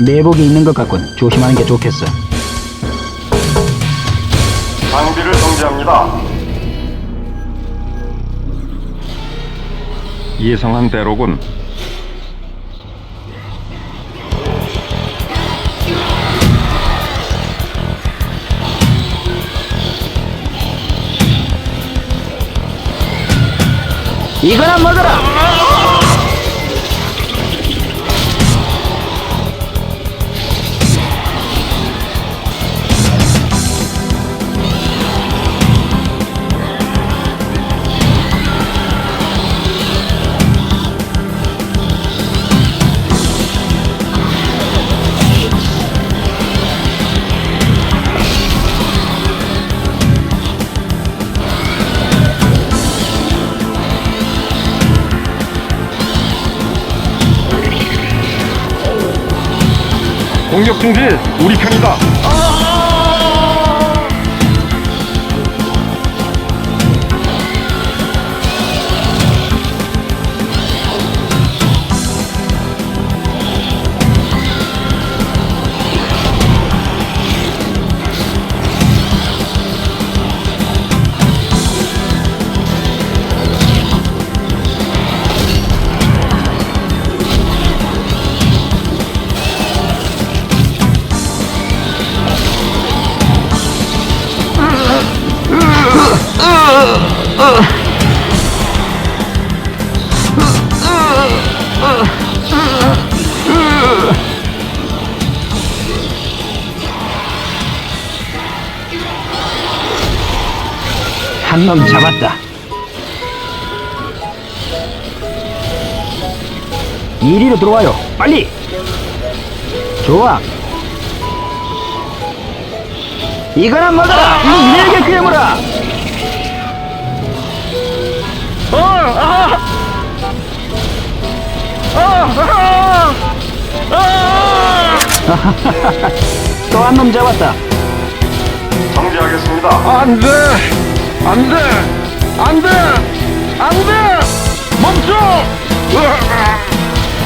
매복이 있는 것 같군. 조심하는 게 좋겠어. 장비를 정지합니다. 예상한 대로군. 이거나 먹어라. 공격 중지. 우리 편이다. 한 놈 잡았다. 이리로 들어와요. 빨리. 좋아. 이거나 먹어라. 이 일개 괴물아. 또한 놈 잡았다. 정지하겠습니다. 안 돼! 안 돼! 안 돼! 안 돼! 멈춰!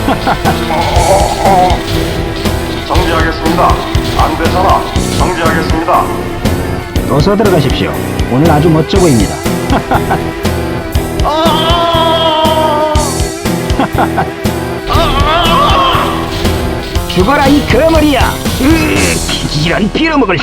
정지하겠습니다. 안 되잖아. 정지하겠습니다. 어서 들어가십시오. 오늘 아주 멋져 보입니다. 죽어라 이 거머리야! 으, 이런 빌어먹을